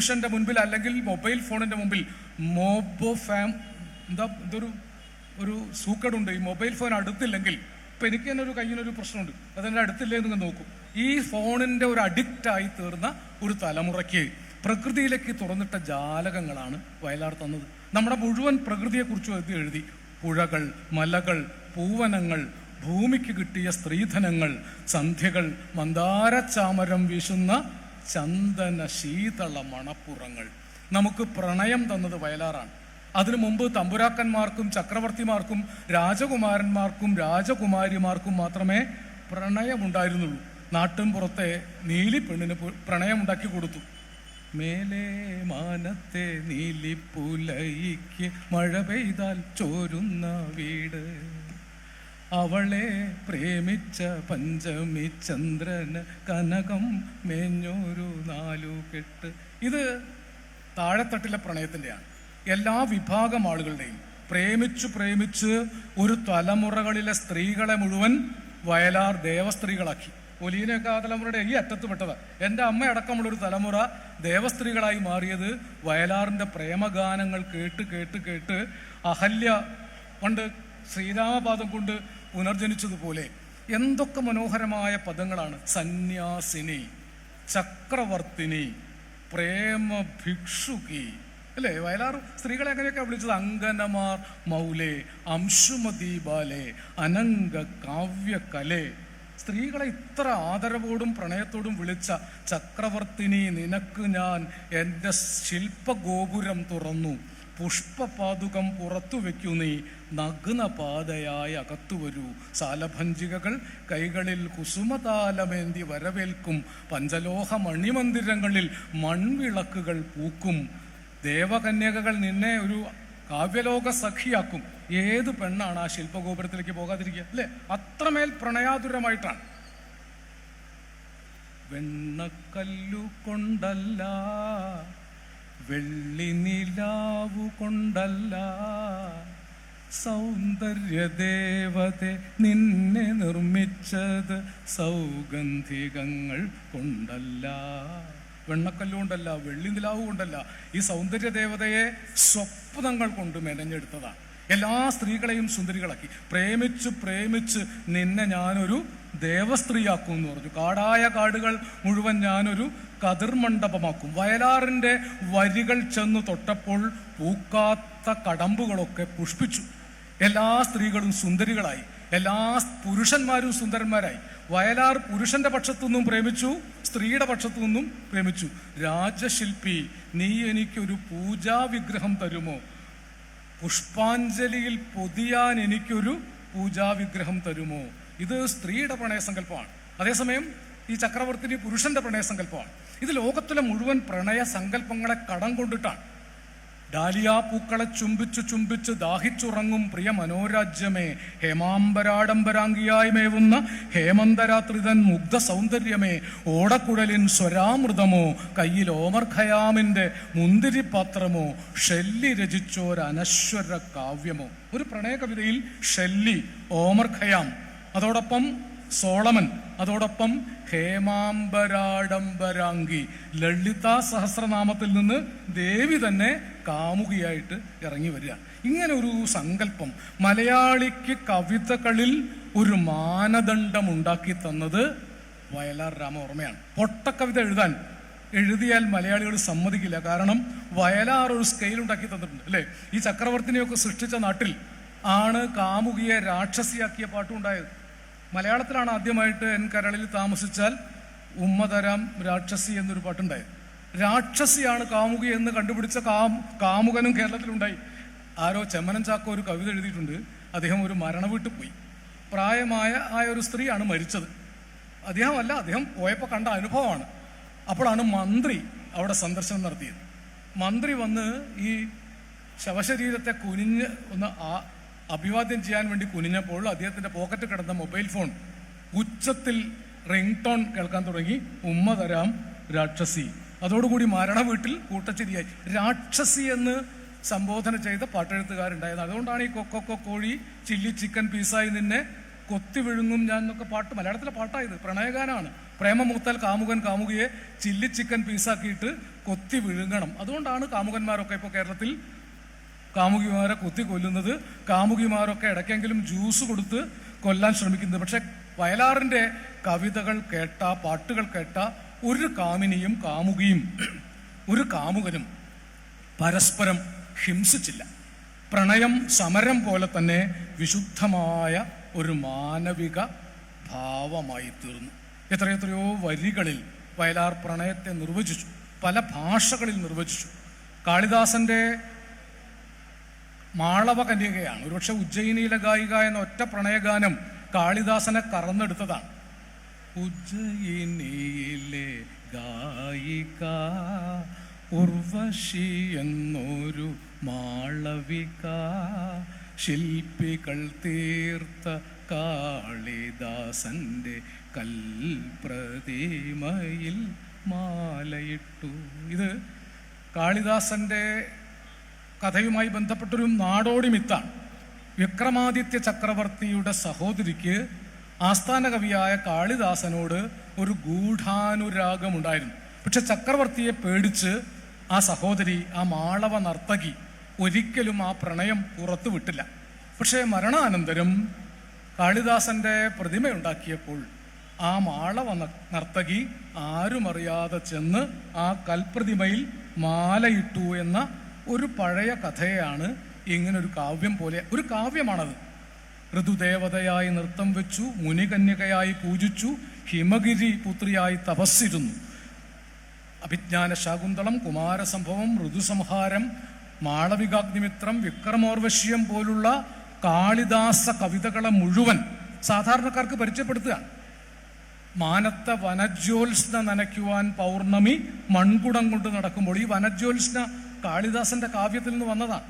ടെലിവിഷന്റെ മുൻപിൽ അല്ലെങ്കിൽ മൊബൈൽ ഫോണിന്റെ മുമ്പിൽ മോബോ ഫാം എന്താ ഇതൊരു ഒരു സൂക്കടുണ്ട്. ഈ മൊബൈൽ ഫോൺ അടുത്തില്ലെങ്കിൽ ഇപ്പൊ എനിക്ക് തന്നെ ഒരു കയ്യിനൊരു പ്രശ്നമുണ്ട്. അതെന്റെ അടുത്തില്ലേ എന്ന് നോക്കും. ഈ ഫോണിന്റെ ഒരു അഡിക്റ്റ് ആയി തീർന്ന ഒരു തലമുറയ്ക്ക് പ്രകൃതിയിലേക്ക് തുറന്നിട്ട ജാലകങ്ങളാണ് വയലാർ തന്നത്. നമ്മുടെ മുഴുവൻ പ്രകൃതിയെക്കുറിച്ച് എഴുതി എഴുതി. പുഴകൾ മലകൾ പൂവനങ്ങൾ ഭൂമിക്ക് കിട്ടിയ സ്ത്രീധനങ്ങൾ സന്ധ്യകൾ മന്ദാരച്ചാമരം വീശുന്ന ചന്ദന ശീതള മണപ്പുറങ്ങൾ. നമുക്ക് പ്രണയം തന്നത് വയലാറാണ്. അതിനു മുമ്പ് തമ്പുരാക്കന്മാർക്കും ചക്രവർത്തിമാർക്കും രാജകുമാരന്മാർക്കും രാജകുമാരിമാർക്കും മാത്രമേ പ്രണയമുണ്ടായിരുന്നുള്ളൂ. നാട്ടിൻ പുറത്തെ നീലി പെണ്ണിന് പു- പ്രണയമുണ്ടാക്കി കൊടുത്തു. മേലെ മാനത്തെ നീലിപ്പുലയിക്ക് മഴ പെയ്താൽ ചോരുന്ന വീട്. അവളെ പ്രേമിച്ച പഞ്ചമി ചന്ദ്രന് കനകം മേഞ്ഞൊരു നാലു കെട്ട്. ഇത് താഴെത്തട്ടിലെ പ്രണയത്തിന്റെയാണ്. എല്ലാ വിഭാഗം ആളുകളുടെയും. പ്രേമിച്ചു പ്രേമിച്ച് ഒരു തലമുറകളിലെ സ്ത്രീകളെ മുഴുവൻ വയലാർ ദേവസ്ത്രീകളാക്കി. ഒലീനയൊക്കെ ആ തലമുറയുടെ ഈ അറ്റത്ത് പെട്ടത് എന്റെ അമ്മ അടക്കമുള്ള ഒരു തലമുറ ദേവസ്ത്രീകളായി മാറിയത് വയലാറിന്റെ പ്രേമഗാനങ്ങൾ കേട്ട് കേട്ട് കേട്ട് അഹല്യ പണ്ട് ശ്രീരാമപാദം കൊണ്ട് പുനർജനിച്ചതുപോലെ എന്തൊക്കെ മനോഹരമായ പദങ്ങളാണ്. സന്യാസിനി ചക്രവർത്തിനി പ്രേമ ഭിക്ഷുകി അല്ലേ? വയലാർ സ്ത്രീകളെ അങ്ങനെയൊക്കെ വിളിച്ചത്? അങ്കനമാർ മൗലെ അംശുമതി ബാലെ അനങ്ക കാവ്യകലേ. സ്ത്രീകളെ ഇത്ര ആദരവോടും പ്രണയത്തോടും വിളിച്ച ചക്രവർത്തിനി നിനക്ക് ഞാൻ എന്റെ ശില്പഗോപുരം തുറന്നു. പുഷ്പപാതുകം പുറത്തു വെക്കൂ നീ. നഗ്നപാതയായി അകത്തു വരൂ. സാലഭഞ്ചികകൾ കൈകളിൽ കുസുമതാലമേന്തി വരവേൽക്കും. പഞ്ചലോഹ മണിമന്ദിരങ്ങളിൽ മൺവിളക്കുകൾ പൂക്കും. ദേവകന്യകകൾ നിന്നെ ഒരു കാവ്യലോക സഖിയാക്കും. ഏത് പെണ്ണാണ് ആ ശില്പഗോപുരത്തിലേക്ക് പോകാതിരിക്കുക? അല്ലേ? അത്രമേൽ പ്രണയാതുരമായിട്ടാണ്. വെണ്ണക്കല്ലു കൊണ്ടല്ല വെള്ളി നിലാവു കൊണ്ടല്ല. സൗന്ദര്യദേവതെ നിന്നെ നിർമ്മിച്ചത് സൗഗന്ധികങ്ങൾ കൊണ്ടല്ല. വെണ്ണക്കല്ലുകൊണ്ടല്ല വെള്ളി നിലാവ് കൊണ്ടല്ല. ഈ സൗന്ദര്യദേവതയെ സ്വപ്നങ്ങൾ കൊണ്ട് മെനഞ്ഞെടുത്തതാണ് എല്ലാ സ്ത്രീകളെയും സുന്ദരികളാക്കി. പ്രേമിച്ച് പ്രേമിച്ച് നിന്നെ ഞാനൊരു ദേവസ്ത്രീയാക്കും എന്ന് പറഞ്ഞു. കാടായ കാടുകൾ മുഴുവൻ ഞാനൊരു കതിർമണ്ഡപമാക്കും. വയലാറിന്റെ വരികൾ ചെന്ന് തൊട്ടപ്പോൾ പൂക്കാത്ത കടമ്പുകളൊക്കെ പുഷ്പിച്ചു. എല്ലാ സ്ത്രീകളും സുന്ദരികളായി. എല്ലാ പുരുഷന്മാരും സുന്ദരന്മാരായി. വയലാർ പുരുഷന്റെ പക്ഷത്തു നിന്നും പ്രേമിച്ചു സ്ത്രീയുടെ പക്ഷത്തു നിന്നും പ്രേമിച്ചു. രാജശില്പി നീ എനിക്കൊരു പൂജാ വിഗ്രഹം തരുമോ? പുഷ്പാഞ്ജലിയിൽ പൊതിയാൻ എനിക്കൊരു പൂജാവിഗ്രഹം തരുമോ? ഇത് സ്ത്രീയുടെ പ്രണയസങ്കല്പമാണ് അതേസമയം ഈ ചക്രവർത്തിനി പുരുഷന്റെ പ്രണയസങ്കല്പമാണ് ഇത് ലോകത്തിലെ മുഴുവൻ പ്രണയ സങ്കല്പങ്ങളെ കടം കൊണ്ടിട്ടാണ്. ഡാലിയ പൂക്കളെ ചുംബിച്ചു ചുംബിച്ച് ദാഹിച്ചുറങ്ങും പ്രിയ മനോരാജ്യമേ ഹേമാംബരാഡംബരാംഗിയായി മേവുന്ന ഹേമന്തരാത്രിതൻ മുഗ്ധ സൗന്ദര്യമേ ഓടക്കുഴലിൻ സ്വരാമൃതമോ കയ്യിൽ ഓമർ ഖയാമിന്റെ മുന്തിരിപാത്രമോ ഷെല്ലി രചിച്ചോരനശ്വര കാവ്യമോ. ഒരു പ്രണയ കവിതയിൽ ഷെല്ലി ഓമർ ഖയാം അതോടൊപ്പം സോളമൻ അതോടൊപ്പം ഹേമാംബരാഡംബരാംഗി ലളിത സഹസ്രനാമത്തിൽ നിന്ന് ദേവി തന്നെ കാമുകിയായിട്ട് ഇറങ്ങി വരിക. ഇങ്ങനെ ഒരു സങ്കല്പം മലയാളിക്ക് കവിതകളിൽ ഒരു മാനദണ്ഡം ഉണ്ടാക്കി തന്നത് വയലാർ രാമ ഓർമ്മയാണ്. പൊട്ടക്കവിത എഴുതാൻ എഴുതിയാൽ മലയാളികൾ സമ്മതിക്കില്ല. കാരണം വയലാർ ഒരു സ്കെയിൽ ഉണ്ടാക്കി തന്നിട്ടുണ്ട്. അല്ലേ? ഈ ചക്രവർത്തിനെയൊക്കെ സൃഷ്ടിച്ച നാട്ടിൽ ആണ് കാമുകിയെ രാക്ഷസിയാക്കിയ പാട്ടുണ്ടായത്. മലയാളത്തിലാണ് ആദ്യമായിട്ട് എൻ കരളിൽ താമസിച്ചാൽ ഉമ്മ തരാം രാക്ഷസി എന്നൊരു പാട്ടുണ്ടായി രാക്ഷസിയാണ് കാമുകി എന്ന് കണ്ടുപിടിച്ച കാം കാമുകനും കേരളത്തിലുണ്ടായി. ആരോ ചെമ്മനം ചാക്കോ ഒരു കവിത എഴുതിയിട്ടുണ്ട്. അദ്ദേഹം ഒരു മരണ വീട്ടിൽ പോയി. പ്രായമായ ആയ ഒരു സ്ത്രീയാണ് മരിച്ചത്. അദ്ദേഹമല്ല അദ്ദേഹം പോയപ്പോൾ കണ്ട അനുഭവമാണ്. അപ്പോഴാണ് മന്ത്രി അവിടെ സന്ദർശനം നടത്തിയത്. മന്ത്രി വന്ന് ഈ ശവശരീരത്തെ കുനിഞ്ഞ് ഒന്ന് അഭിവാദ്യം ചെയ്യാൻ വേണ്ടി കുനിഞ്ഞപ്പോൾ അദ്ദേഹത്തിന്റെ പോക്കറ്റ് കിടന്ന മൊബൈൽ ഫോൺ ഉച്ചത്തിൽ റിംഗ് ടോൺ കേൾക്കാൻ തുടങ്ങി. ഉമ്മ തരാം രാക്ഷസി. അതോടുകൂടി മരണ വീട്ടിൽ കൂട്ടച്ചിരിയായി. രാക്ഷസി എന്ന് സംബോധന ചെയ്ത പാട്ടെഴുത്തുകാരുണ്ടായത് അതുകൊണ്ടാണ് ഈ കൊക്കൊക്കെ കോഴി ചില്ലി ചിക്കൻ പീസായി നിന്നെ കൊത്തി വിഴുങ്ങും ഞാൻ എന്നൊക്കെ പാട്ട് മലയാളത്തിലെ പാട്ടായത്. പ്രണയഗാനാണ്. പ്രേമമൂത്താൽ കാമുകൻ കാമുകിയെ ചില്ലി ചിക്കൻ പീസാക്കിയിട്ട് കൊത്തി വിഴുങ്ങണം. അതുകൊണ്ടാണ് കാമുകന്മാരൊക്കെ ഇപ്പോൾ കേരളത്തിൽ കാമുകിമാരെ കുത്തി കൊല്ലുന്നത് കാമുകിമാരൊക്കെ ഇടയ്ക്കെങ്കിലും ജ്യൂസ് കൊടുത്ത് കൊല്ലാൻ ശ്രമിക്കുന്നത്. പക്ഷെ വയലാറിന്റെ കവിതകൾ കേട്ട പാട്ടുകൾ കേട്ട ഒരു കാമിനിയും കാമുകിയും ഒരു കാമുകനും പരസ്പരം ഹിംസിച്ചില്ല. പ്രണയം സമരം പോലെ തന്നെ വിശുദ്ധമായ ഒരു മാനവിക ഭാവമായി തീർന്നു. എത്രയെത്രയോ വരികളിൽ വയലാർ പ്രണയത്തെ നിർവചിച്ചു. പല ഭാഷകളിൽ നിർവചിച്ചു. കാളിദാസന്റെ മാളവ കന്യകയാണ്. ഒരുപക്ഷെ ഉജ്ജയിനിയിലെ ഗായിക എന്ന ഒറ്റ പ്രണയഗാനം കാളിദാസനെ കറന്നെടുത്തതാണ്. ഉജ്ജയിനിയിലെ ഗായിക ഉർവശി എന്നൊരു മാളവിക ശില്പികൾ തീർത്ത കാളിദാസന്റെ കൽപ്രതിമയിൽ മാലയിട്ടു. ഇത് കാളിദാസന്റെ കഥയുമായി ബന്ധപ്പെട്ടൊരു നാടോടി മിത്താണ്. വിക്രമാദിത്യ ചക്രവർത്തിയുടെ സഹോദരിക്ക് ആസ്ഥാന കവിയായ കാളിദാസനോട് ഒരു ഗൂഢാനുരാഗമുണ്ടായിരുന്നു. പക്ഷെ ചക്രവർത്തിയെ പേടിച്ച് ആ സഹോദരി ആ മാളവ നർത്തകി ഒരിക്കലും ആ പ്രണയം പുറത്തു വിട്ടില്ല. പക്ഷേ മരണാനന്തരം കാളിദാസന്റെ പ്രതിമയുണ്ടാക്കിയപ്പോൾ ആ മാളവ നർത്തകി ആരുമറിയാതെ ചെന്ന് ആ കൽപ്രതിമയിൽ മാലയിട്ടു എന്ന ഒരു പഴയ കഥയാണ് ഇങ്ങനൊരു കാവ്യം പോലെ ഒരു കാവ്യമാണത്. ഋതുദേവതയായി നൃത്തം വെച്ചു മുനികന്യകയായി പൂജിച്ചു ഹിമഗിരി പുത്രിയായി തപസ്സിരുന്നു. അഭിജ്ഞാന ശാകുന്തളം കുമാരസംഭവം ഋതുസംഹാരം മാളവികാഗ്നിമിത്രം വിക്രമോർവശ്യം പോലുള്ള കാളിദാസ കവിതകളെ മുഴുവൻ സാധാരണക്കാർക്ക് പരിചയപ്പെടുത്തുകയാണ് മാനത്ത വനജ്യോത്സ്ന നനയ്ക്കുവാൻ പൗർണമി മൺകുടം കൊണ്ട് നടക്കുമ്പോൾ ഈ വനജ്യോത്സ്ന കാളിദാസന്റെ കാവ്യത്തിൽ നിന്ന് വന്നതാണ്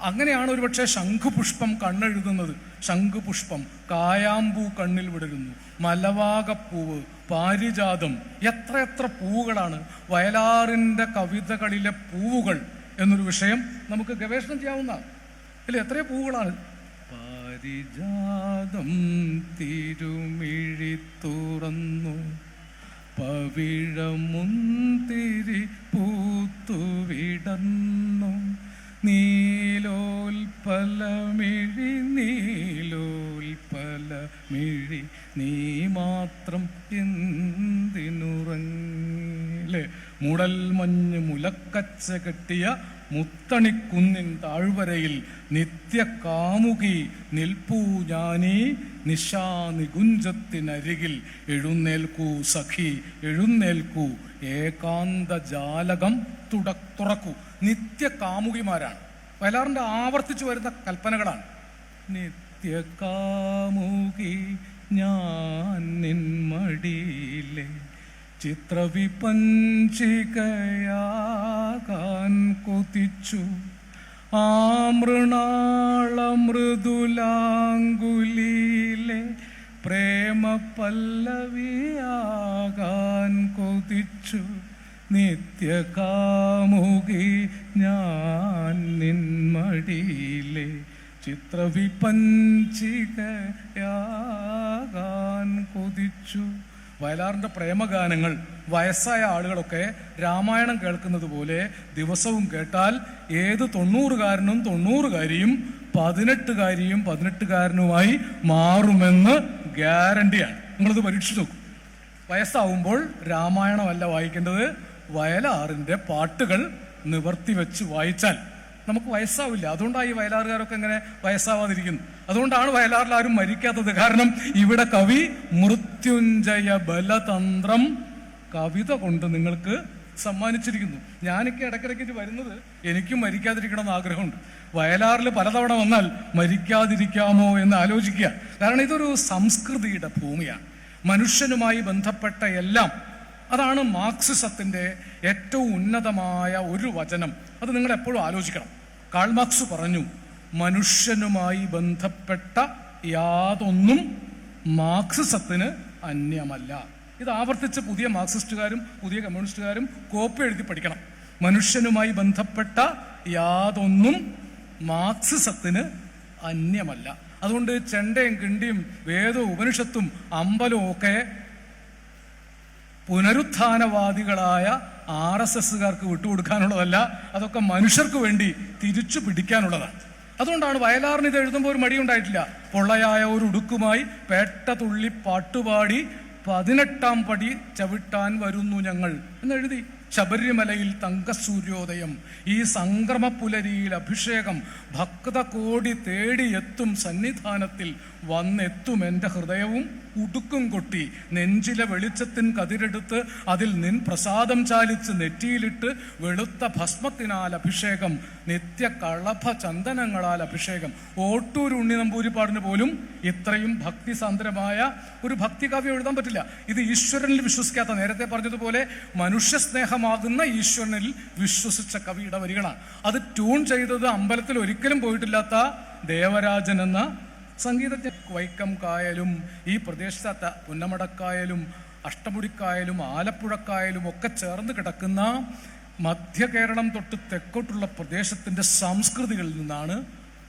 അങ്ങനെയാണ് ഒരുപക്ഷെ ശംഖുപുഷ്പം കണ്ണെഴുതുന്നത്. ശംഖുപുഷ്പം കായാമ്പൂ കണ്ണിൽ വിടരുന്നു. മലവാകപ്പൂവ് പാരിജാതം എത്ര എത്ര പൂവുകളാണ്. വയലാറിന്റെ കവിതകളിലെ പൂവുകൾ എന്നൊരു വിഷയം നമുക്ക് ഗവേഷണം ചെയ്യാവുന്നതാണ് അല്ലെ എത്ര പൂവുകളാണ്. പാരിജാതം തിരുമിഴി തുറന്നു. പവിഴമുന്തിരി പൂത്തുവിടന്നു. നീലോൽപലമിഴി നീലോൽപലമിഴി നീ മാത്രം എന്തിനുറങ്ങിലെ? മുടൽ മഞ്ഞ് മുലക്കച്ച കെട്ടിയ മുത്തണിക്കുന്നിൻ താഴ്വരയിൽ നിത്യകാമുകി നിൽപ്പൂ ഞാനീ. നിശാനികുഞ്ചത്തിനരികിൽ എഴുന്നേൽക്കൂ സഖി എഴുന്നേൽക്കൂ. ഏകാന്ത ജാലകം തുട തുറക്കൂ നിത്യകാമുകിമാരാണ്. വയലാറിന്റെ ആവർത്തിച്ചു വരുന്ന കൽപ്പനകളാണ്. നിത്യകാമുകി ഞാൻ നിൻ മടിയിലെ ചിത്രവിപഞ്ചികയാകാൻ കൊതിച്ചു. ആ മൃണാളമൃദുലാങ്കുലിയിലെ പ്രേമ പല്ലവിയാകാൻ കൊതിച്ചു. നിത്യകാമുകി ഞാൻ നിന്മടിയിലെ ചിത്രവിപഞ്ചികയാകാൻ കൊതിച്ചു. വയലാറിന്റെ പ്രേമഗാനങ്ങൾ വയസ്സായ ആളുകളൊക്കെ രാമായണം കേൾക്കുന്നത് പോലെ ദിവസവും കേട്ടാൽ ഏത് തൊണ്ണൂറുകാരനും തൊണ്ണൂറുകാരിയും പതിനെട്ടുകാരിയും പതിനെട്ടുകാരനുമായി മാറുമെന്ന് ഗ്യാരണ്ടിയാണ്. നിങ്ങളിത് പരീക്ഷിച്ചു നോക്കും. വയസ്സാവുമ്പോൾ രാമായണമല്ല വായിക്കേണ്ടത് വയലാറിന്റെ പാട്ടുകൾ നിവർത്തി വെച്ച് വായിച്ചാൽ. നമുക്ക് വയസ്സാവില്ല. അതുകൊണ്ടാണ് ഈ വയലാറുകാരൊക്കെ ഇങ്ങനെ വയസ്സാവാതിരിക്കുന്നത് അതുകൊണ്ടാണ് വയലാറിൽ ആരും മരിക്കാത്തത്. കാരണം ഇവിടെ കവി മൃത്യുഞ്ജയ ബലതന്ത്രം കവിത കൊണ്ട് നിങ്ങൾക്ക് സമ്മാനിച്ചിരിക്കുന്നു. ഞാനൊക്കെ ഇടയ്ക്കിടയ്ക്ക് വരുന്നത് എനിക്കും മരിക്കാതിരിക്കണം എന്ന് ആഗ്രഹമുണ്ട്. വയലാറിൽ പലതവണ വന്നാൽ മരിക്കാതിരിക്കാമോ എന്ന് ആലോചിക്കുക. കാരണം ഇതൊരു സംസ്കൃതിയുടെ ഭൂമിയാണ്. മനുഷ്യനുമായി ബന്ധപ്പെട്ട എല്ലാം അതാണ് മാർക്സിസത്തിന്റെ ഏറ്റവും ഉന്നതമായ ഒരു വചനം. അത് നിങ്ങൾ എപ്പോഴും ആലോചിക്കണം. കാൾ മാർക്സ് പറഞ്ഞു മനുഷ്യനുമായി ബന്ധപ്പെട്ട യാതൊന്നും മാർക്സിസത്തിന് അന്യമല്ല. ഇത് ആവർത്തിച്ച് പുതിയ മാർക്സിസ്റ്റുകാരും പുതിയ കമ്മ്യൂണിസ്റ്റുകാരും കോപ്പി എഴുതി പഠിക്കണം. മനുഷ്യനുമായി ബന്ധപ്പെട്ട യാതൊന്നും മാർക്സിസത്തിന് അന്യമല്ല. അതുകൊണ്ട് ചെണ്ടയും കിണ്ടിയും വേദവും ഉപനിഷത്തും അമ്പലവും ഒക്കെ പുനരുത്ഥാനവാദികളായ ആർ എസ് എസ്സുകാർക്ക് വിട്ടുകൊടുക്കാനുള്ളതല്ല അതൊക്കെ മനുഷ്യർക്ക് വേണ്ടി തിരിച്ചു പിടിക്കാനുള്ളതാണ്. അതുകൊണ്ടാണ് വയലാറിന് ഇത് എഴുതുമ്പോൾ ഒരു മടിയുണ്ടായിട്ടില്ല. പൊള്ളയായ ഒരു ഉടുക്കുമായി പേട്ട തുള്ളി പാട്ടുപാടി പതിനെട്ടാം പടി ചവിട്ടാൻ വരുന്നു ഞങ്ങൾ എന്നെഴുതി. ശബരിമലയിൽ തങ്കസൂര്യോദയം ഈ സംക്രമ പുലരിയിൽ അഭിഷേകം ഭക്ത കോടി തേടിയെത്തും സന്നിധാനത്തിൽ വന്നെത്തും എന്റെ ഹൃദയവും. ഉടുക്കും കൊട്ടി നെഞ്ചിലെ വെളിച്ചത്തിൻ കതിരെടുത്ത് അതിൽ നിൻ പ്രസാദം ചാലിച്ച് നെറ്റിയിലിട്ട് വെളുത്ത ഭസ്മത്തിനാൽ അഭിഷേകം നിത്യ കളഭ ചന്ദനങ്ങളാൽ അഭിഷേകം. ഓട്ടൂർ ഉണ്ണി നമ്പൂരിപ്പാടിന് പോലും ഇത്രയും ഭക്തിസാന്ദ്രമായ ഒരു ഭക്തി കാവ്യം എഴുതാൻ പറ്റില്ല. ഇത് ഈശ്വരനിൽ വിശ്വസിക്കാത്ത നേരത്തെ പറഞ്ഞതുപോലെ മനുഷ്യസ്നേഹമാകുന്ന ഈശ്വരനിൽ വിശ്വസിച്ച കവിയുടെ വരികളാണ് അത് ട്യൂൺ ചെയ്തത് അമ്പലത്തിൽ ഒരിക്കലും പോയിട്ടില്ലാത്ത ദേവരാജൻ എന്ന സംഗീതജ്ഞ വൈക്കം കായലും ഈ പ്രദേശത്തെ പുന്നമടക്കായലും അഷ്ടമുടിക്കായലും ആലപ്പുഴക്കായലും ഒക്കെ ചേർന്ന് കിടക്കുന്ന മധ്യ കേരളം തൊട്ട് തെക്കോട്ടുള്ള പ്രദേശത്തിന്റെ സംസ്കൃതികളിൽ നിന്നാണ്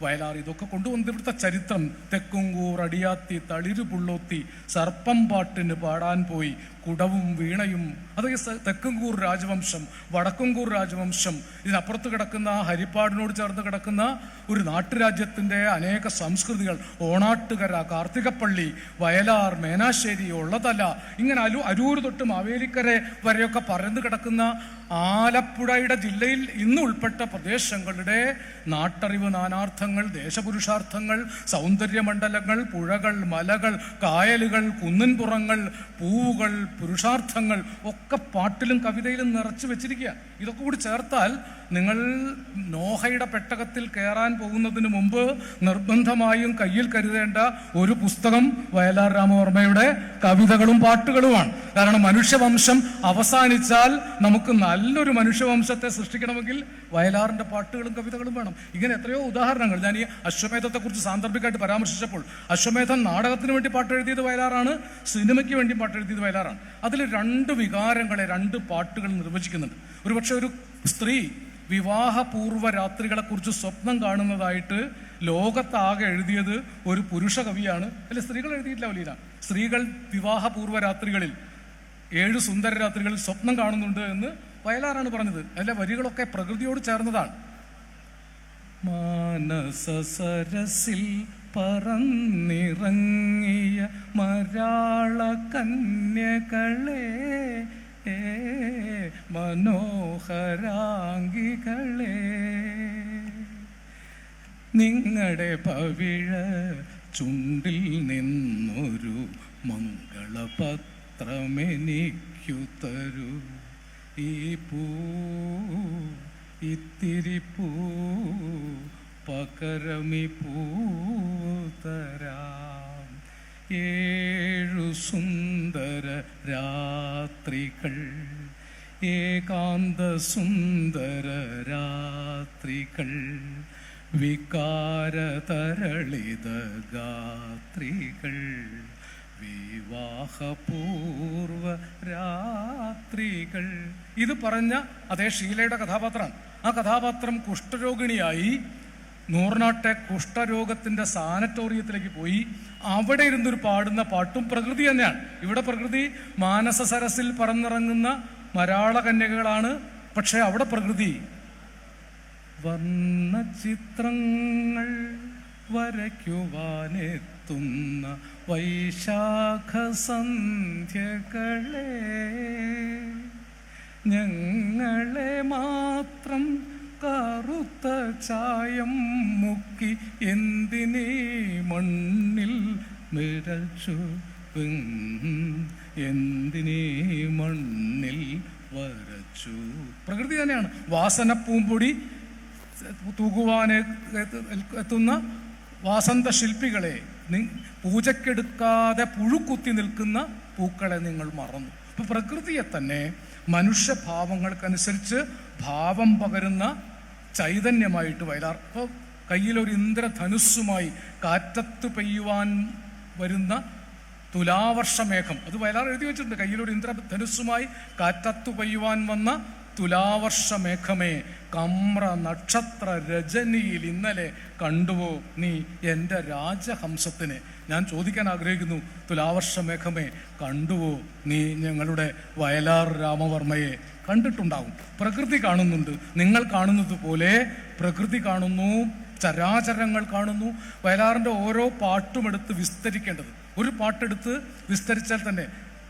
വയലാർ. ഇതൊക്കെ കൊണ്ടുവന്ന് ഇവിടുത്തെ ചരിത്രം. തെക്കുംകൂർ അടിയാത്തി തളിരു പുള്ളോത്തി സർപ്പം പാട്ടിന് പാടാൻ പോയി. കുടവും വീണയും അതൊക്കെ തെക്കുംകൂർ രാജവംശം വടക്കുംകൂർ രാജവംശം ഇതിനപ്പുറത്ത് കിടക്കുന്ന ഹരിപ്പാടിനോട് ചേർന്ന് കിടക്കുന്ന ഒരു നാട്ടുരാജ്യത്തിന്റെ അനേക സംസ്കൃതികൾ ഓണാട്ടുകര കാർത്തികപ്പള്ളി വയലാർ മേനാശ്ശേരി ഉള്ളതല്ല ഇങ്ങനെ അലു അരൂർ തൊട്ട് മാവേലിക്കര വരെയൊക്കെ പരന്നു കിടക്കുന്ന ആലപ്പുഴയുടെ ജില്ലയിൽ ഇന്ന് ഉൾപ്പെട്ട പ്രദേശങ്ങളുടെ നാട്ടറിവ് നാനാർത്ഥങ്ങൾ ദേശപുരുഷാർത്ഥങ്ങൾ സൗന്ദര്യമണ്ഡലങ്ങൾ പുഴകൾ മലകൾ കായലുകൾ കുന്നിൻപുറങ്ങൾ പൂവുകൾ പുരുഷാർത്ഥങ്ങൾ ഒക്കെ പാട്ടിലും കവിതയിലും നിറച്ചു വെച്ചിരിക്കുക. ഇതൊക്കെ കൂടി ചേർത്താൽ നിങ്ങൾ നോഹയുടെ പെട്ടകത്തിൽ കയറാൻ പോകുന്നതിന് മുമ്പ് നിർബന്ധമായും കയ്യിൽ കരുതേണ്ട ഒരു പുസ്തകം വയലാർ രാമവർമ്മയുടെ കവിതകളും പാട്ടുകളുമാണ്. കാരണം മനുഷ്യവംശം അവസാനിച്ചാൽ നമുക്ക് നല്ലൊരു മനുഷ്യവംശത്തെ സൃഷ്ടിക്കണമെങ്കിൽ വയലാറിന്റെ പാട്ടുകളും കവിതകളും വേണം. ഇങ്ങനെ എത്രയോ ഉദാഹരണങ്ങൾ. ഞാൻ ഈ അശ്വമേധത്തെക്കുറിച്ച് സാന്ദർഭികമായിട്ട് പരാമർശിച്ചപ്പോൾ അശ്വമേധം നാടകത്തിന് വേണ്ടി പാട്ട് എഴുതിയത് വയലാറാണ് സിനിമയ്ക്ക് വേണ്ടി പാട്ട് എഴുതിയത് വയലാറാണ്. അതിൽ രണ്ട് വികാരങ്ങളെ രണ്ട് പാട്ടുകൾ നിർവചിക്കുന്നുണ്ട്. ഒരുപക്ഷെ ഒരു സ്ത്രീ വിവാഹപൂർവ രാത്രികളെ കുറിച്ച് സ്വപ്നം കാണുന്നതായിട്ട് ലോകത്താകെ എഴുതിയത് ഒരു പുരുഷ കവിയാണ്. അല്ലെ സ്ത്രീകൾ എഴുതിയിട്ടില്ല വലിയ സ്ത്രീകൾ വിവാഹപൂർവ രാത്രികളിൽ ഏഴ് സുന്ദര രാത്രികളിൽ സ്വപ്നം കാണുന്നുണ്ട് എന്ന് വയലാറാണ് പറഞ്ഞത്. അതിലെ വരികളൊക്കെ പ്രകൃതിയോട് ചേർന്നതാണ്. മാനസ സരസിൽ പറന്നിറങ്ങിയ മരാള കന്യകളെ മനോഹരാംഗികളെ. നിങ്ങളുടെ പവിഴ ചുണ്ടിൽ നിന്നൊരു മംഗളപത്രമെനിക്കു തരൂ. ഈ പൂ ഇത്തിരി പൂ പകരമി പൂ തരാം. ഏഴു സുന്ദര രാത്രികൾ ഏകാന്ത സുന്ദര രാത്രികൾ വികാരതരളിത ഗാത്രികൾ വിവാഹപൂർവ രാത്രികൾ. ഇത് പറഞ്ഞ അതേ ഷീലയുടെ കഥാപാത്രമാണ് ആ കഥാപാത്രം കുഷ്ഠരോഗിണിയായി നൂറിനാട്ടെ കുഷ്ഠരോഗത്തിന്റെ സാനറ്റോറിയത്തിലേക്ക് പോയി അവിടെ ഇരുന്നൊരു പാടുന്ന പാട്ടും പ്രകൃതി തന്നെയാണ്. ഇവിടെ പ്രകൃതി മാനസ സരസിൽ പറന്നിറങ്ങുന്ന മരാള കന്യകകളാണ്. പക്ഷെ അവിടെ പ്രകൃതി വർണ ചിത്രങ്ങൾ വരയ്ക്കുവാനെത്തുന്ന വൈശാഖ സന്ധ്യകളെ ഞങ്ങളെ മാത്രം കറുത്ത ചായം മുക്കി എന്തിനെ മണ്ണിൽ മിരച്ചു എന്തിനെ മണ്ണിൽ വരച്ചു പ്രകൃതി തന്നെയാണ്. വാസന പൂമ്പൊടി തൂകുവാനെ എത്തുന്ന വാസന്ത ശില്പികളെ പൂജക്കെടുക്കാതെ പുഴുക്കുത്തി നിൽക്കുന്ന പൂക്കളെ നിങ്ങൾ മറന്നു. അപ്പൊ പ്രകൃതിയെ തന്നെ മനുഷ്യഭാവങ്ങൾക്കനുസരിച്ച് ഭാവം പകരുന്ന ചൈതന്യമായിട്ട് വയലാർ. അപ്പോൾ കയ്യിലൊരു ഇന്ദ്രധനുസ്സുമായി കാറ്റത്ത് പെയ്യുവാൻ വരുന്ന തുലാവർഷമേഘം. അത് വയലാർ എഴുതി വെച്ചിട്ടുണ്ട്. കയ്യിലൊരു ഇന്ദ്രധനുസ്സുമായി കാറ്റത്ത് പെയ്യുവാൻ വന്ന തുലാവർഷമേഘമേ. കമ്ര നക്ഷത്ര രജനിയിൽ ഇന്നലെ കണ്ടുവോ നീ എന്റെ രാജഹംസത്തിനെ? ഞാൻ ചോദിക്കാൻ ആഗ്രഹിക്കുന്നു തുലാവർഷമേഘമേ കണ്ടുവോ നീ ഞങ്ങളുടെ വയലാർ രാമവർമ്മയെ? കണ്ടിട്ടുണ്ടാവും. പ്രകൃതി കാണുന്നുണ്ട്. നിങ്ങൾ കാണുന്നത് പോലെ പ്രകൃതി കാണുന്നു ചരാചരങ്ങൾ കാണുന്നു വയലാറിന്റെ ഓരോ പാട്ടും എടുത്ത് വിസ്തരിക്കേണ്ടത്. ഒരു പാട്ടെടുത്ത് വിസ്തരിച്ചാൽ തന്നെ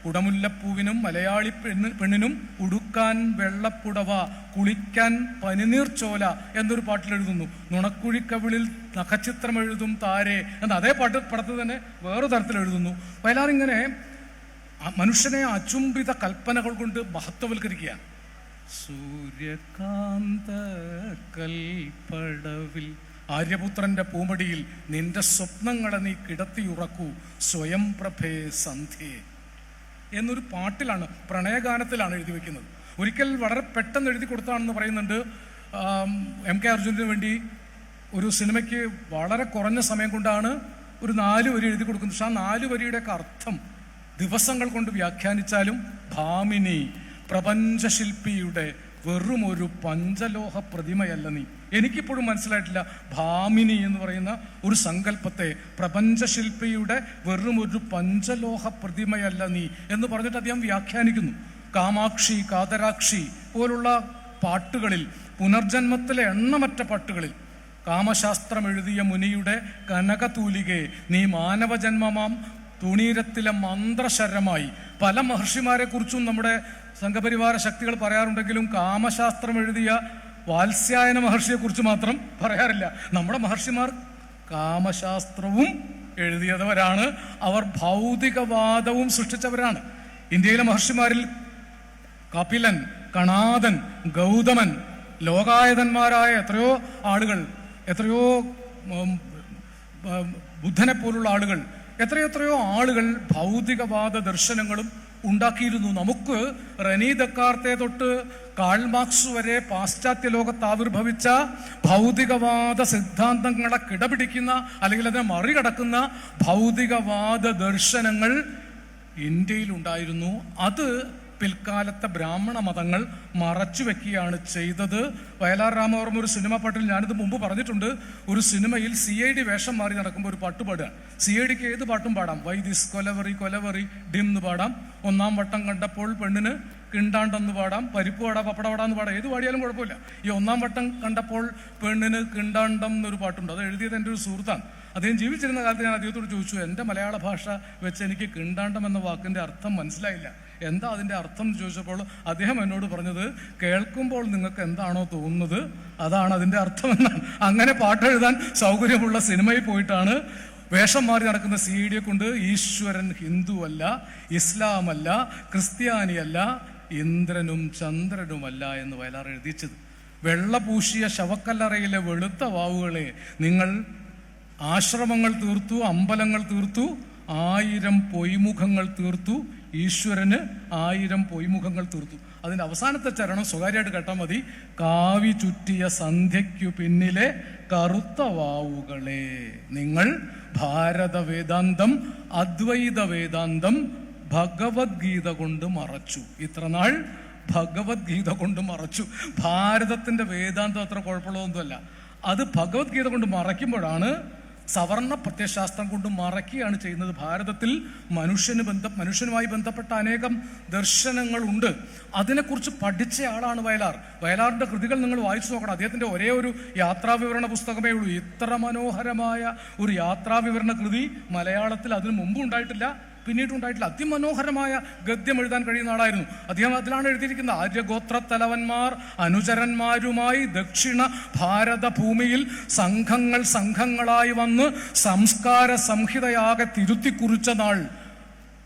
കുടമുല്ലപ്പൂവിനും മലയാളി പെണ്ണ് പെണ്ണിനും ഉടുക്കാൻ വെള്ളപ്പുടവ കുളിക്കാൻ പനിനീർ ചോല എന്നൊരു പാട്ടിൽ എഴുതുന്നു. നുണക്കുഴിക്കവിളിൽ നഖചിത്രം എഴുതും താരെ എന്ന അതേ പാട്ട് പടത്തിൽ തന്നെ വേറെ തരത്തിൽ എഴുതുന്നു. വയലാർ ഇങ്ങനെ മനുഷ്യനെ അചുംബിത കൽപ്പനകൾ കൊണ്ട് മഹത്വവൽക്കരിക്കുകയാണ്. സൂര്യകാന്ത കൽപ്പടവിൽ ആര്യപുത്രന്റെ പൂമടിയിൽ നിന്റെ സ്വപ്നങ്ങളെ നീ കിടത്തിയുറക്കൂ. സ്വയം പ്രഭേ സന്ധ്യേ എന്നൊരു പാട്ടിലാണ് പ്രണയഗാനത്തിലാണ് എഴുതി വെക്കുന്നത്. ഒരിക്കൽ വളരെ പെട്ടെന്ന് എഴുതി കൊടുത്താണെന്ന് പറയുന്നുണ്ട് എം കെ അർജുനന് വേണ്ടി. ഒരു സിനിമയ്ക്ക് വളരെ കുറഞ്ഞ സമയം കൊണ്ടാണ് ഒരു നാല് വരി എഴുതി കൊടുക്കുന്നത്. പക്ഷെ ആ നാല് വരിയുടെയൊക്കെ അർത്ഥം ദിവസങ്ങൾ കൊണ്ട് വ്യാഖ്യാനിച്ചാലും ഭാമിനി പ്രപഞ്ചശില്പിയുടെ വെറും ഒരു പഞ്ചലോഹ പ്രതിമയല്ല നീ. എനിക്കിപ്പോഴും മനസ്സിലായിട്ടില്ല. ഭാമിനി എന്ന് പറയുന്ന ഒരു സങ്കല്പത്തെ പ്രപഞ്ചശില്പിയുടെ വെറും ഒരു പഞ്ചലോഹ പ്രതിമയല്ല നീ എന്ന് പറഞ്ഞിട്ട് അദ്ദേഹം വ്യാഖ്യാനിക്കുന്നു. കാമാക്ഷി കാതരാക്ഷി പോലുള്ള പാട്ടുകളിൽ പുനർജന്മത്തിലെ എണ്ണമറ്റ പാട്ടുകളിൽ കാമശാസ്ത്രം എഴുതിയ മുനിയുടെ കനകതൂലികെ നീ മാനവജന്മമാം തുണീരത്തിലെ മന്ത്രശരമായി. പല മഹർഷിമാരെ കുറിച്ചും നമ്മുടെ സംഘപരിവാര ശക്തികൾ പറയാറുണ്ടെങ്കിലും കാമശാസ്ത്രം എഴുതിയ വാത്സ്യായന മഹർഷിയെ കുറിച്ച് മാത്രം പറയാറില്ല. നമ്മുടെ മഹർഷിമാർ കാമശാസ്ത്രവും എഴുതിയവരാണ്. അവർ ഭൗതികവാദവും സൃഷ്ടിച്ചവരാണ്. ഇന്ത്യയിലെ മഹർഷിമാരിൽ കപിലൻ കണാദൻ ഗൗതമൻ ലോകായതന്മാരായ എത്രയോ ആളുകൾ എത്രയോ ബുദ്ധനെ പോലുള്ള ആളുകൾ എത്രയെത്രയോ ആളുകൾ ഭൗതികവാദ ദർശനങ്ങളും ഉണ്ടാക്കിയിരുന്നു. നമുക്ക് റെനി ദക്കാർത്തെ തൊട്ട് കാൾ മാർക്സ് വരെ പാശ്ചാത്യ ലോകത്ത് ആവിർഭവിച്ച ഭൗതികവാദ സിദ്ധാന്തങ്ങളെ കിടപിടിക്കുന്ന അല്ലെങ്കിൽ അതിനെ മറികടക്കുന്ന ഭൗതികവാദ ദർശനങ്ങൾ ഇന്ത്യയിൽ ഉണ്ടായിരുന്നു. അത് പിൽക്കാലത്തെ ബ്രാഹ്മണ മതങ്ങൾ മറച്ചു വെക്കുകയാണ് ചെയ്തത്. വയലാർ രാമവർമ്മ ഒരു സിനിമ പാട്ടിൽ ഞാനിത് മുമ്പ് പറഞ്ഞിട്ടുണ്ട്. ഒരു സിനിമയിൽ സി ഐ ഡി വേഷം മാറി നടക്കുമ്പോൾ ഒരു പാട്ട് പാടുക. സി ഐ ഡിക്ക് ഏത് പാട്ടും പാടാം. Why this kolaveri kolaveri dim എന്ന് പാടാം. ഒന്നാം വട്ടം കണ്ടപ്പോൾ പെണ്ണിന് കിണ്ടാണ്ടെന്ന് പാടാം. പരിപ്പ് പാടാം പപ്പട പാടാന്ന് പാടാം. ഏത് പാടിയാലും കുഴപ്പമില്ല. ഈ ഒന്നാം വട്ടം കണ്ടപ്പോൾ പെണ്ണിന് കിണ്ടാണ്ടം എന്നൊരു പാട്ടുണ്ട്. അത് എഴുതിയത് എന്റെ ഒരു സുഹൃത്താണ്. അദ്ദേഹം ജീവിച്ചിരുന്ന കാലത്ത് ഞാൻ അദ്ദേഹത്തോട് ചോദിച്ചു എന്റെ മലയാള ഭാഷ വെച്ച് എനിക്ക് കിണ്ടാണ്ടം എന്ന വാക്കിന്റെ അർത്ഥം മനസ്സിലായില്ല. എന്താ അതിന്റെ അർത്ഥം എന്ന് ചോദിച്ചപ്പോൾ അദ്ദേഹം എന്നോട് പറഞ്ഞത് കേൾക്കുമ്പോൾ നിങ്ങൾക്ക് എന്താണോ തോന്നുന്നത് അതാണ് അതിന്റെ അർത്ഥമെന്നാണ് അങ്ങനെ പാട്ടെഴുതാൻ സൗകര്യമുള്ള സിനിമയിൽ പോയിട്ടാണ് വേഷം മാറി നടക്കുന്ന സി ഡിയെ കൊണ്ട് ഈശ്വരൻ ഹിന്ദുവല്ല ഇസ്ലാമല്ല ക്രിസ്ത്യാനിയല്ല ഇന്ദ്രനും ചന്ദ്രനുമല്ല എന്ന് വയലാർ എഴുതിച്ചത്. വെള്ള പൂശിയ ശവക്കല്ലറയിലെ വെളുത്ത വാവുകളെ നിങ്ങൾ ആശ്രമങ്ങൾ തീർത്തു അമ്പലങ്ങൾ തീർത്തു ആയിരം പൊയ്മുഖങ്ങൾ തീർത്തു ഈശ്വരന് ആയിരം പൊയ്മുഖങ്ങൾ തീർത്തു. അതിന്റെ അവസാനത്തെ ചരണം സ്വകാര്യമായിട്ട് കേട്ടാൽ മതി. കാവി ചുറ്റിയ സന്ധ്യയ്ക്കു പിന്നിലെ കറുത്ത വാവുകളെ. നിങ്ങൾ ഭാരത വേദാന്തം അദ്വൈത വേദാന്തം ഭഗവത്ഗീത കൊണ്ട് മറച്ചു. ഇത്രനാൾ ഭഗവത്ഗീത കൊണ്ട് മറച്ചു. ഭാരതത്തിന്റെ വേദാന്തം അത്ര കുഴപ്പമുള്ളതൊന്നുമല്ല. അത് ഭഗവത്ഗീത കൊണ്ട് മറയ്ക്കുമ്പോഴാണ് സവർണ പ്രത്യയശാസ്ത്രം കൊണ്ട് മറക്കുകയാണ് ചെയ്യുന്നത്. ഭാരതത്തിൽ മനുഷ്യന് ബന്ധ മനുഷ്യനുമായി ബന്ധപ്പെട്ട അനേകം ദർശനങ്ങളുണ്ട് അതിനെക്കുറിച്ച് പഠിച്ച ആളാണ് വയലാർ. വയലാറിന്റെ കൃതികൾ നിങ്ങൾ വായിച്ചു നോക്കണം. അദ്ദേഹത്തിന്റെ ഒരേ ഒരു യാത്രാവിവരണ പുസ്തകമേ ഉള്ളൂ. ഇത്ര മനോഹരമായ ഒരു യാത്രാവിവരണ കൃതി മലയാളത്തിൽ അതിനു മുമ്പ് ഉണ്ടായിട്ടില്ല പിന്നീട് ഉണ്ടായിട്ടില്ല അതിമനോഹരമായ ഗദ്യം എഴുതാൻ കഴിയുന്ന ആളായിരുന്നു. അദ്ദേഹം അതിലാണ് എഴുതിയിരിക്കുന്നത്. ആര്യഗോത്ര തലവന്മാർ അനുചരന്മാരുമായി ദക്ഷിണ ഭാരത ഭൂമിയിൽ സംഘങ്ങൾ സംഘങ്ങളായി വന്ന് സംസ്കാര സംഹിതയാകെ തിരുത്തി കുറിച്ച നാൾ.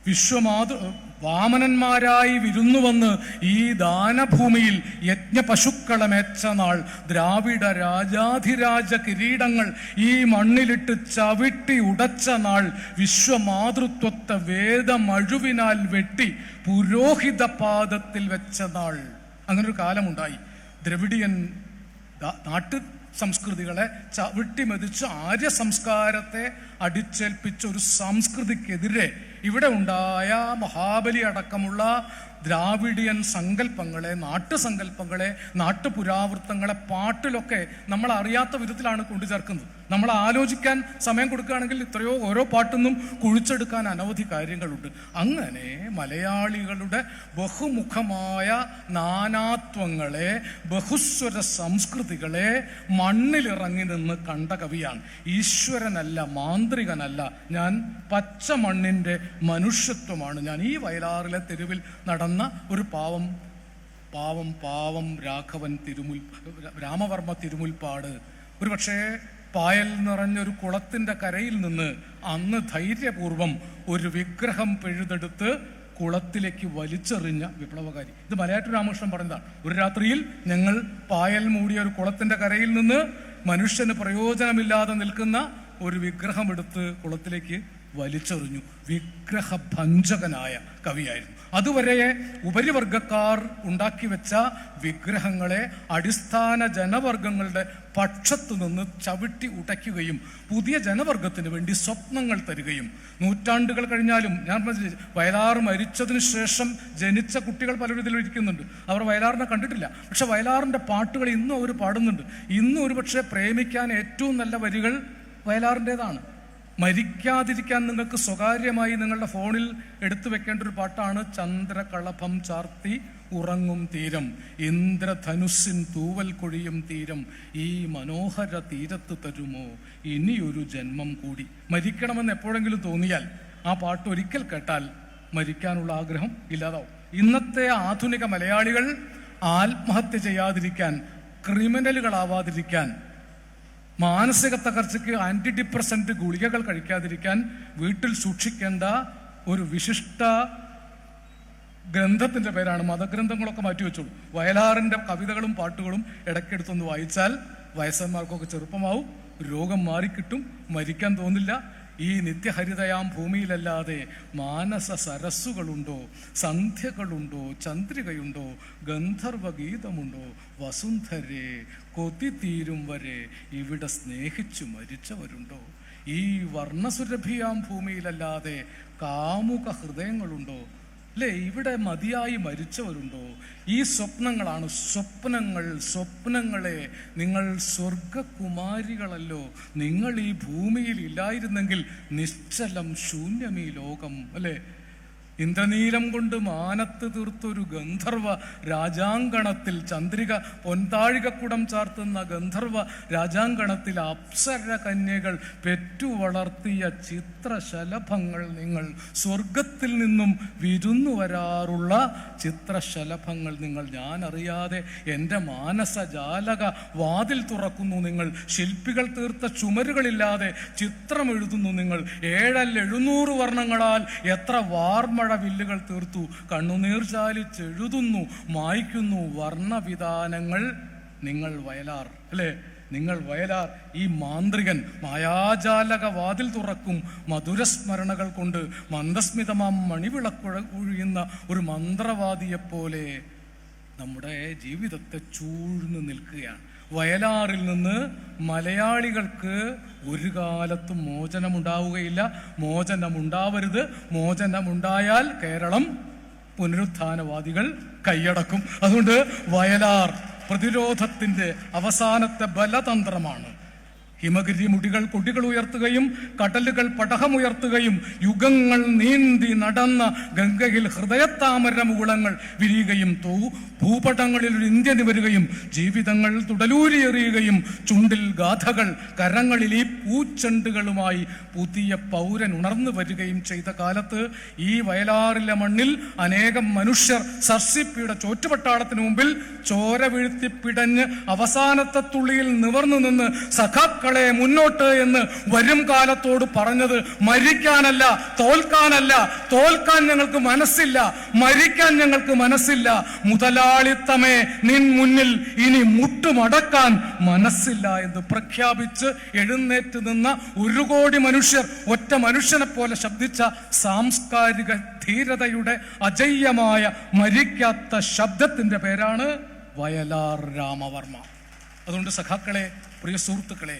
വിശ്വമാതൃ വാമനന്മാരായി വിരുന്നു വന്ന് ഈ ദാനഭൂമിയിൽ യജ്ഞ പശുക്കളെ മേച്ച നാൾ ദ്രാവിഡ രാജാധിരാജ കിരീടങ്ങൾ ഈ മണ്ണിലിട്ട് ചവിട്ടി ഉടച്ച നാൾ വിശ്വമാതൃത്വത്തെ വേദമഴുവിനാൽ വെട്ടി പുരോഹിത പാദത്തിൽ വെച്ച നാൾ. അങ്ങനൊരു കാലമുണ്ടായി. ദ്രവിഡിയൻ നാട്ടു സംസ്കൃതികളെ ചവിട്ടിമെതിച്ച് ആര്യ സംസ്കാരത്തെ അടിച്ചേൽപ്പിച്ച ഒരു സംസ്കൃതിക്കെതിരെ ഇവിടെ ഉണ്ടായ മഹാബലി അടക്കമുള്ള ദ്രാവിഡിയൻ സങ്കല്പങ്ങളെ നാട്ടുസങ്കല്പങ്ങളെ നാട്ടുപുരാവൃത്തങ്ങളെ പാട്ടിലൊക്കെ നമ്മൾ അറിയാത്ത വിധത്തിലാണ് കൊണ്ടുചേർക്കുന്നത് നമ്മൾ ആലോചിക്കാൻ സമയം കൊടുക്കുകയാണെങ്കിൽ ഇത്രയോ ഓരോ പാട്ടൊന്നും കുഴിച്ചെടുക്കാൻ അനവധി കാര്യങ്ങളുണ്ട്. അങ്ങനെ മലയാളികളുടെ ബഹുമുഖമായ നാനാത്വങ്ങളെ ബഹുസ്വര സംസ്കൃതികളെ മണ്ണിലിറങ്ങി നിന്ന് കണ്ട കവിയാണ്. ഈശ്വരനല്ല മാന്ത്രികനല്ല. ഞാൻ പച്ച മണ്ണിന്റെ മനുഷ്യത്വമാണ്. ഞാൻ ഈ വയലാറിലെ തെരുവിൽ നടന്ന ഒരു പാവം പാവം പാവം രാഘവൻ തിരുമുൽ രാമവർമ്മ തിരുമുൽപ്പാട്. ഒരു പക്ഷേ പായൽ നിറഞ്ഞൊരു കുളത്തിന്റെ കരയിൽ നിന്ന് അന്ന് ധൈര്യപൂർവം ഒരു വിഗ്രഹം പിഴുതെടുത്ത് കുളത്തിലേക്ക് വലിച്ചെറിഞ്ഞ വിപ്ലവകാരി. ഇത് മലയാറ്റൂർ രാമകൃഷ്ണൻ പറഞ്ഞതാണ്. ഒരു രാത്രിയിൽ ഞങ്ങൾ പായൽ മൂടിയ ഒരു കുളത്തിന്റെ കരയിൽ നിന്ന് മനുഷ്യന് പ്രയോജനമില്ലാതെ നിൽക്കുന്ന ഒരു വിഗ്രഹം എടുത്ത് കുളത്തിലേക്ക് വലിച്ചെറിഞ്ഞു. വിഗ്രഹഭഞ്ജകനായ കവിയായിരുന്നു. അതുവരെ ഉപരിവർഗക്കാർ ഉണ്ടാക്കി വെച്ച വിഗ്രഹങ്ങളെ അടിസ്ഥാന ജനവർഗങ്ങളുടെ പക്ഷത്തു നിന്ന് ചവിട്ടി ഉടയ്ക്കുകയും പുതിയ ജനവർഗത്തിന് വേണ്ടി സ്വപ്നങ്ങൾ തരികയും. നൂറ്റാണ്ടുകൾ കഴിഞ്ഞാലും ഞാൻ വയലാർ മരിച്ചതിന് ശേഷം ജനിച്ച കുട്ടികൾ പലരും ഇരിക്കുന്നുണ്ട്. അവർ വയലാറിനെ കണ്ടിട്ടില്ല. പക്ഷെ വയലാറിന്റെ പാട്ടുകൾ ഇന്നും അവർ പാടുന്നുണ്ട്. ഇന്നും ഒരുപക്ഷേ പ്രേമിക്കാൻ ഏറ്റവും നല്ല വരികൾ വയലാറിന്റെതാണ് മരിക്കാതിരിക്കാൻ നിങ്ങൾക്ക് സ്വകാര്യമായി നിങ്ങളുടെ ഫോണിൽ എടുത്തു വെക്കേണ്ട ഒരു പാട്ടാണ് ചന്ദ്രകളഭം ചാർത്തി ഉറങ്ങും തീരം ഇന്ദ്രധനുസ്സിൻ തൂവൽ കൊഴിയും തീരം ഈ മനോഹര തീരത്ത് തരുമോ? ഇനിയൊരു ജന്മം കൂടി. മരിക്കണമെന്ന് എപ്പോഴെങ്കിലും തോന്നിയാൽ ആ പാട്ട് ഒരിക്കൽ കേട്ടാൽ മരിക്കാനുള്ള ആഗ്രഹം ഇല്ലാതാവും. ഇന്നത്തെ ആധുനിക മലയാളികൾ ആത്മഹത്യ ചെയ്യാതിരിക്കാൻ ക്രിമിനലുകളാവാതിരിക്കാൻ മാനസിക തകർച്ചയ്ക്ക് ആന്റി ഡിപ്രസന്റ് ഗുളികകൾ കഴിക്കാതിരിക്കാൻ വീട്ടിൽ സൂക്ഷിക്കേണ്ട ഒരു വിശിഷ്ട ഗ്രന്ഥത്തിന്റെ പേരാണ് മതഗ്രന്ഥങ്ങളൊക്കെ മാറ്റി വെച്ചോളൂ. വയലാറിന്റെ കവിതകളും പാട്ടുകളും ഇടയ്ക്കെടുത്തൊന്ന് വായിച്ചാൽ വയസ്സന്മാർക്കൊക്കെ ചെറുപ്പമാവും രോഗം മാറിക്കിട്ടും മരിക്കാൻ തോന്നില്ല ഈ നിത്യഹരിതയാം ഭൂമിയിലല്ലാതെ മാനസ സരസ്സുകളുണ്ടോ സന്ധ്യകളുണ്ടോ ചന്ദ്രികയുണ്ടോ ഗന്ധർവഗീതമുണ്ടോ? വസുന്ധരെ കൊതി തീരും വരെ ഇവിടെ സ്നേഹിച്ചു മരിച്ചവരുണ്ടോ? ഈ വർണസുരഭിയാം ഭൂമിയിലല്ലാതെ കാമുക ഹൃദയങ്ങളുണ്ടോ? അല്ലേ ഇവിടെ മതിയായി മരിച്ചവരുണ്ടോ? ഈ സ്വപ്നങ്ങളാണ് സ്വപ്നങ്ങൾ സ്വപ്നങ്ങളെ നിങ്ങൾ സ്വർഗകുമാരികളല്ലോ നിങ്ങൾ ഈ ഭൂമിയിൽ ഇല്ലായിരുന്നെങ്കിൽ നിശ്ചലം ശൂന്യമീ ലോകം അല്ലേ? ഇന്ദ്രനീലം കൊണ്ട് മാനത്ത് തീർത്തൊരു ഗന്ധർവ രാജാങ്കണത്തിൽ ചന്ദ്രിക പൊൻതാഴികക്കുടം ചാർത്തുന്ന ഗന്ധർവ രാജാങ്കണത്തിൽ അപ്സര കന്യകൾ പെറ്റു വളർത്തിയ ചിത്രശലഭങ്ങൾ നിങ്ങൾ സ്വർഗത്തിൽ നിന്നും വിരുന്നു വരാറുള്ള ചിത്രശലഭങ്ങൾ നിങ്ങൾ ഞാൻ അറിയാതെ എന്റെ മാനസജാലക വാതിൽ തുറക്കുന്നു നിങ്ങൾ ശില്പികൾ തീർത്ത ചുമരുകളില്ലാതെ ചിത്രം എഴുതുന്നു നിങ്ങൾ. ഏഴല്ല എഴുന്നൂറ് വർണങ്ങളാൽ എത്ര വാർമഴ വില്ലുകൾ തീർത്തു കണ്ണുനീർ ചാലിച്ചെഴുതുന്നു മായ്ക്കുന്നു വർണവിധാനങ്ങൾ. നിങ്ങൾ വയലാർ അല്ലേ? നിങ്ങൾ വയലാർ ഈ മാന്ത്രികൻ മായാജാലക വാതിൽ തുറക്കും മധുരസ്മരണകൾ കൊണ്ട് മന്ദസ്മിതമാം മണിവിളക്കുഴ ഒഴിയുന്ന ഒരു മന്ത്രവാദിയെപ്പോലെ നമ്മുടെ ജീവിതത്തെ ചൂഴ്ന്നു നിൽക്കുകയാണ്. വയലാറിൽ നിന്ന് മലയാളികൾക്ക് ഒരു കാലത്തും മോചനമുണ്ടാവുകയില്ല. മോചനമുണ്ടാവരുത്. മോചനമുണ്ടായാൽ കേരളം പുനരുത്ഥാനവാദികൾ കൈയടക്കും. അതുകൊണ്ട് വയലാർ പ്രതിരോധത്തിന്റെ അവസാനത്തെ ബലതന്ത്രമാണ്. ഹിമഗിരി മുടികൾ കൊടികൾ ഉയർത്തുകയും കടലുകൾ പടഹമുയർത്തുകയും യുഗങ്ങൾ നീന്തി നടന്ന ഗംഗയിൽ ഹൃദയത്താമര മുകുളങ്ങൾ വിരിയുകയും തൂ ഭൂപടങ്ങളിൽ ഒരു ഇന്ത്യ നിവരുകയും ജീവിതങ്ങൾ തുടലൂരിയെറിയുകയും ചുണ്ടിൽ ഗാഥകൾ കരങ്ങളിൽ ഈ പൂച്ചെണ്ടുകളുമായി പുതിയ പൗരൻ ഉണർന്നു വരികയും ചെയ്ത കാലത്ത് ഈ വയലാറിലെ മണ്ണിൽ അനേകം മനുഷ്യർ സർസിപ്പിയുടെ ചോറ്റുപട്ടാളത്തിന് മുമ്പിൽ ചോര വീഴ്ത്തി പിടഞ്ഞ് അവസാനത്തെ തുള്ളിയിൽ നിവർന്നു നിന്ന് സഖാക്കളെ മുന്നോട്ട് എന്ന് വരും കാലത്തോട് പറഞ്ഞത് മരിക്കാനല്ല തോൽക്കാനല്ല. തോൽക്കാൻ ഞങ്ങൾക്ക് മനസ്സില്ല മരിക്കാൻ ഞങ്ങൾക്ക് മനസ്സില്ല. മുതലാളിത്തമേ നിൻ മുന്നിൽ ഇനി മുട്ടുമടക്കാൻ മനസ്സില്ല എന്ന് പ്രഖ്യാപിച്ച് എഴുന്നേറ്റ് നിന്ന ഒരു കോടി മനുഷ്യർ ഒറ്റ മനുഷ്യനെ പോലെ ശബ്ദിച്ച സാംസ്കാരിക ധീരതയുടെ അജയ്യമായ മരിക്കാത്ത ശബ്ദത്തിന്റെ പേരാണ് വയലാർ രാമവർമ്മ. അതുകൊണ്ട് സഖാക്കളെ പ്രിയ സുഹൃത്തുക്കളെ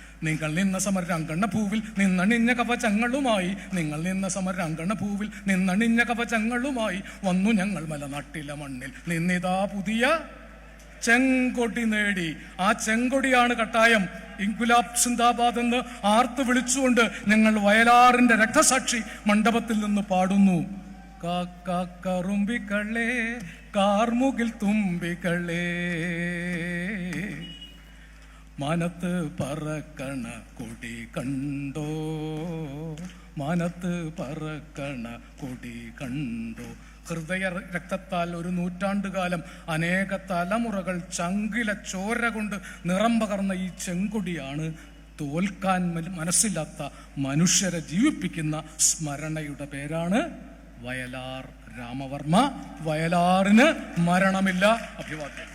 നിങ്ങൾ നിന്ന സമരാങ്കണ പൂവിൽ നിന്നണിഞ്ഞ കവചങ്ങളുമായി നിങ്ങൾ നിന്ന സമരാങ്കണ പൂവിൽ നിന്നണിഞ്ഞ കവചങ്ങളുമായി വന്നു ഞങ്ങൾ മലനാട്ടിലെ മണ്ണിൽ. നിന്നിതാ പുതിയ ചെങ്കൊടി നേടി. ആ ചെങ്കൊടിയാണ് കട്ടായം. ഇൻകുലാബ് സിന്ദാബാദ് എന്ന് ആർത്ത് വിളിച്ചുകൊണ്ട് ഞങ്ങൾ വയലാറിന്റെ രക്തസാക്ഷി മണ്ഡപത്തിൽ നിന്ന് പാടുന്നു. കാക്കറുമ്പിക്കള്ളേ കാർമുകിൽ തുമ്പികളേ മനത്ത് പറക്കണ കൊടി കണ്ടോ? മനത്ത് പറക്കണ കൊടി കണ്ടോ? ഹൃദയ രക്തത്താൽ ഒരു നൂറ്റാണ്ടുകാലം അനേക തലമുറകൾ ചങ്കില ചോര കൊണ്ട് നിറം പകർന്ന ഈ ചെങ്കൊടിയാണ് തോൽക്കാൻ മന- മനസ്സില്ലാത്ത മനുഷ്യരെ ജീവിപ്പിക്കുന്ന സ്മരണയുടെ പേരാണ് വയലാർ രാമവർമ്മ. വയലാറിന് മരണമില്ല. അഭിവാദ്യം.